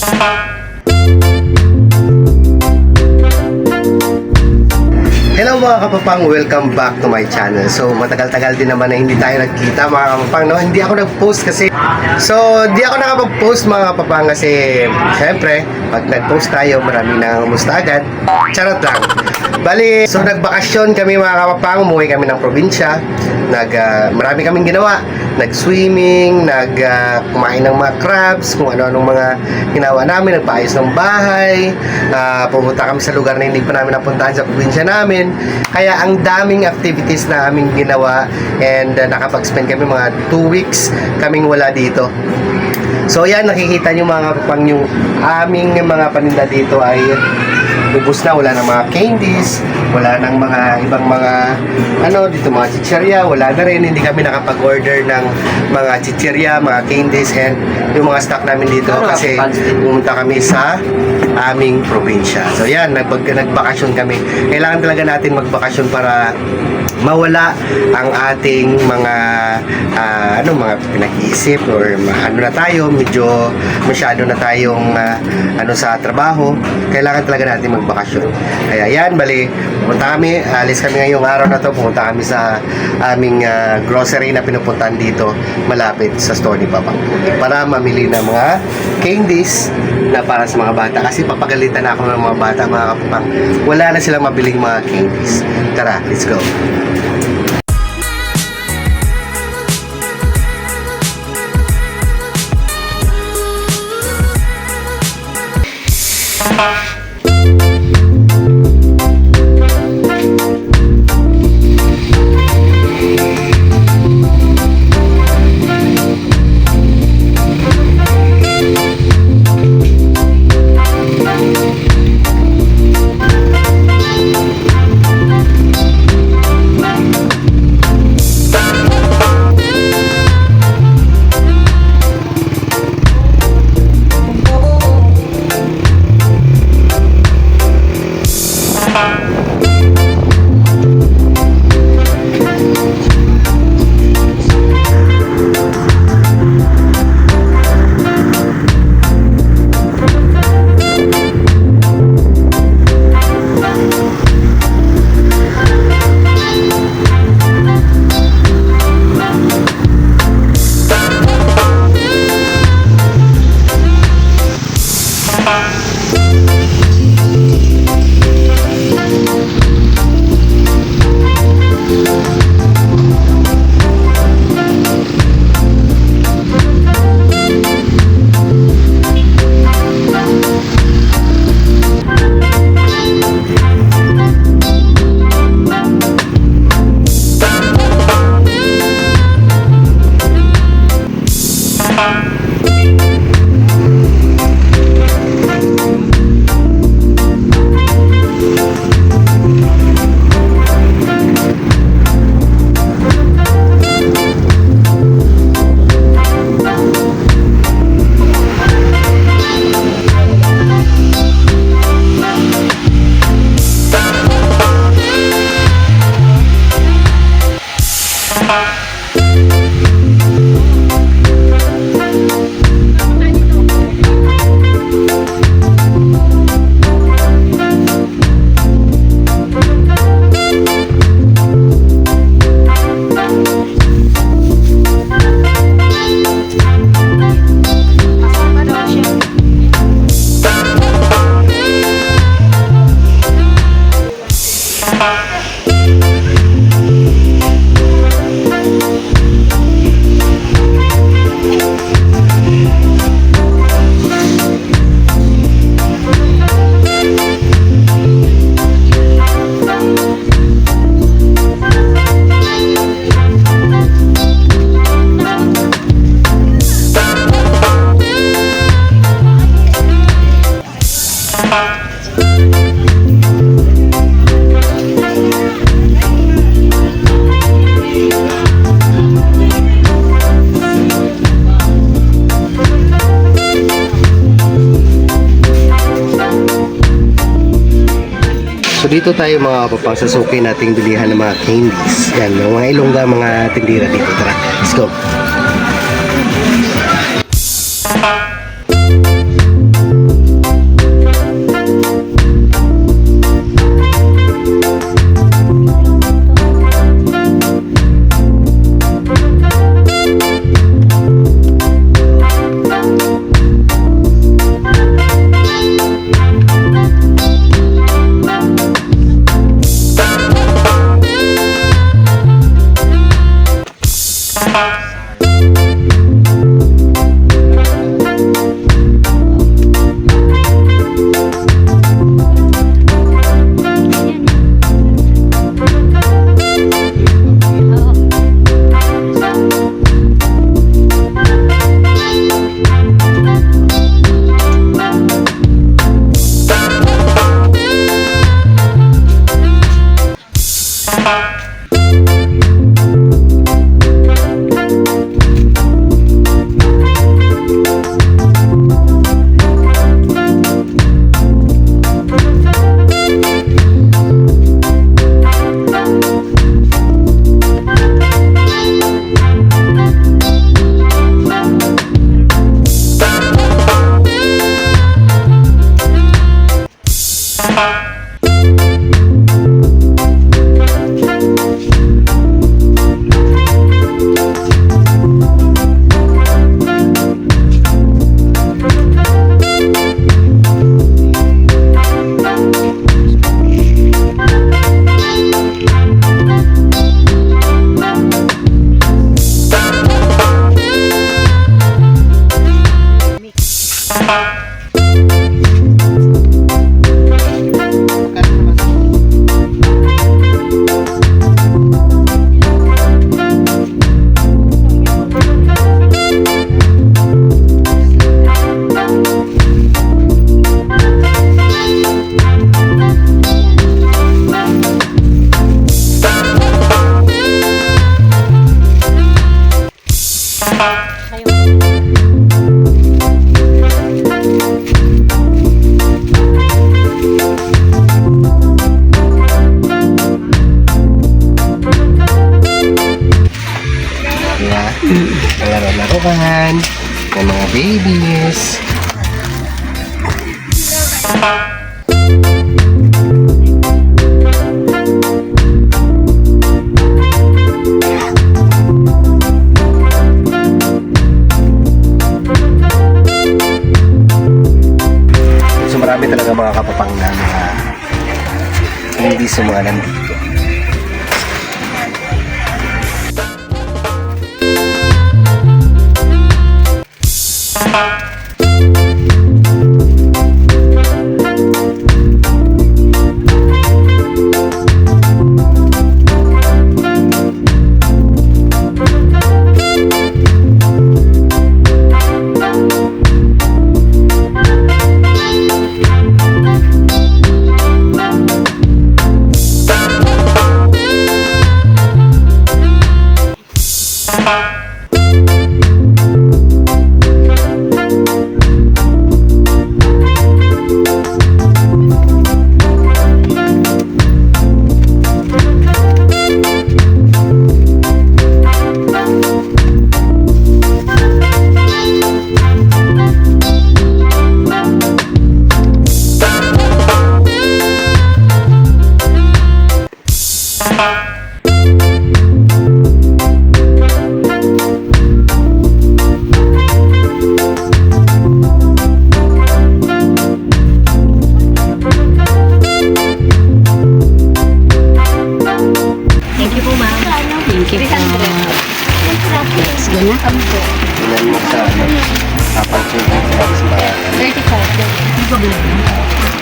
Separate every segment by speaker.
Speaker 1: Hello mga kapapang, welcome back to my channel. So matagal-tagal din naman na hindi tayo nagkita mga kapapang. No? Hindi ako nag-post kasi So hindi ako nakapag-post mga kapapang kasi Siyempre, pag nag-post tayo marami nang umusta agad. Charot lang. Bali, so nagbakasyon kami mga kapapang, umuwi kami ng probinsya. Nag, ah, marami kaming ginawa. Nag-swimming, nag ah, kumain ng mga crabs, kung ano-anong mga ginawa namin, nagpaayos ng bahay, ah, pumunta kami sa lugar na hindi pa namin napuntahan sa probinsya namin. Kaya ang daming activities na aming ginawa and ah, nakapag-spend kami mga 2 weeks kaming wala dito. So yan, nakikita nyo mga kapapang yung aming mga paninda dito ay ubus na, wala ng mga candies, wala ng mga ibang mga ano, dito mga chicherya, wala na rin, hindi kami nakapag-order ng mga chicherya, mga candies and yung mga stock namin dito kasi pumunta kami sa aming probinsya. So yan, nagbag nagbakasyon kami. Kailangan talaga natin magbakasyon para mawala ang ating mga ah, ano mga pinag-iisip or ano na tayo medyo masyado na tayong ah, ano sa trabaho kailangan talaga natin magbakasyon kaya yan bali pumunta kami alis kami ngayong araw na to. Pumunta kami sa aming ah, grocery na pinupuntahan dito malapit sa store Papa para mamili ng mga candies na para sa mga bata. Kasi papagalitan ako ng mga bata mga kapapang wala na silang mabiling mga candies. Tara let's go. So dito tayo mga kapapang sa suki nating bilihan ng mga candies. Yan, mga ilongga mga tindira dito. Tara, let's go. Thank you. Babies. So marami talaga mga kapapang na mga hindi sa mga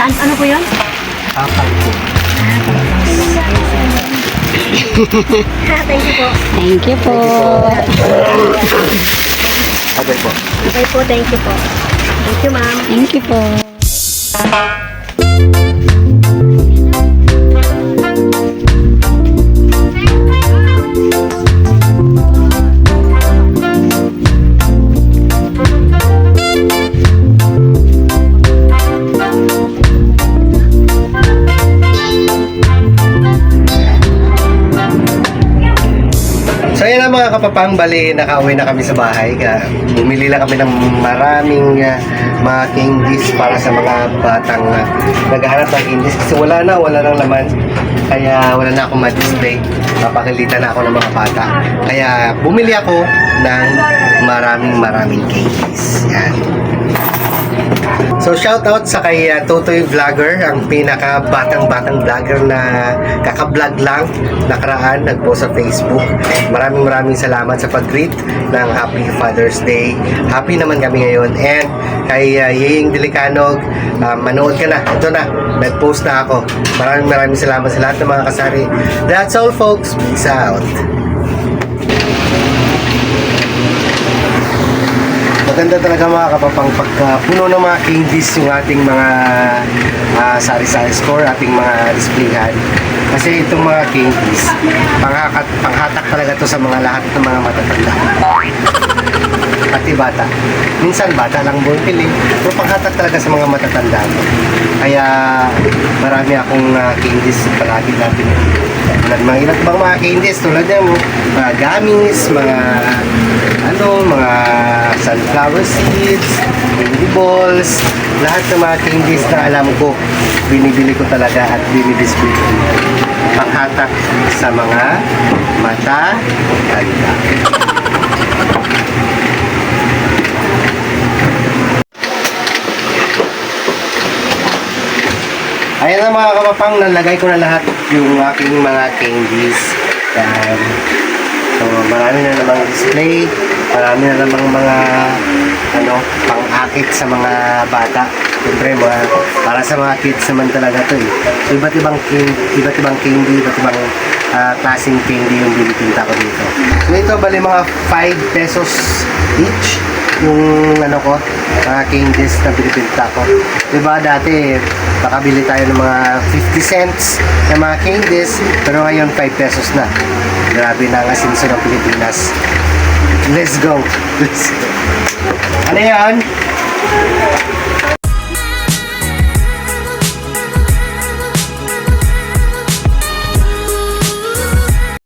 Speaker 2: Saan, ano po yun?
Speaker 1: tapang tubig.
Speaker 2: Thank you po. Thank you po.
Speaker 1: Okay po.
Speaker 2: Okay po, thank you po. Thank you, ma'am. Thank you po.
Speaker 1: Kapapang, bali nakauwi na kami sa bahay. Kaya bumili lang kami ng maraming uh, mga candies para sa mga batang uh, naghahanap ng candies. Kasi wala na, wala nang laman. Kaya wala na akong ma-display. Papakilita na ako ng mga bata. Kaya bumili ako ng maraming maraming candies. Yan. So shout out sa kay uh, Totoy Vlogger, ang pinaka batang-batang vlogger na kaka-vlog lang nakaraan nagpost sa Facebook. Maraming maraming salamat sa pag-greet ng Happy Father's Day. Happy naman kami ngayon and kay uh, Yeying Delicanog, uh, manood ka na. Ito na, nag-post na ako. Maraming maraming salamat sa lahat ng mga kasari. That's all folks. Peace out. Maganda talaga mga kapapang pagka puno ng mga candies yung ating mga ah, sari-sari store, ating mga displayhan. Kasi itong mga candies, panghakat, panghatak talaga to sa mga lahat ng mga matatanda. Pati bata. Minsan bata lang bumipili, pero panghatak talaga sa mga matatanda. Kaya marami akong ah, candies palagi natin. Tulad mga iba't ibang mga candies tulad yan, mga gummies, mga ano, mga sunflower seeds, candy balls, lahat ng mga candies na alam ko, binibili ko talaga at binidisplay ko. Panghatak sa mga mata tanda. Ayan na mga kapapang, nalagay ko na lahat yung aking mga candies. Yan. So, marami na namang display, marami na namang mga ano, pang akit sa mga bata. Siyempre, mga, para sa mga kids naman talaga to eh. So, iba't ibang iba't ibang candy, iba't ibang ah, klaseng candy yung binibinta ko dito. So, ito bali mga 5 pesos each yung ano ko, mga candies na binibinta ko. Diba dati, nakabili tayo ng mga 50 cents na mga candies, pero ngayon 5 pesos na. Grabe na ang asinso ng Pilipinas. Let's go. Let's go. Ano yan?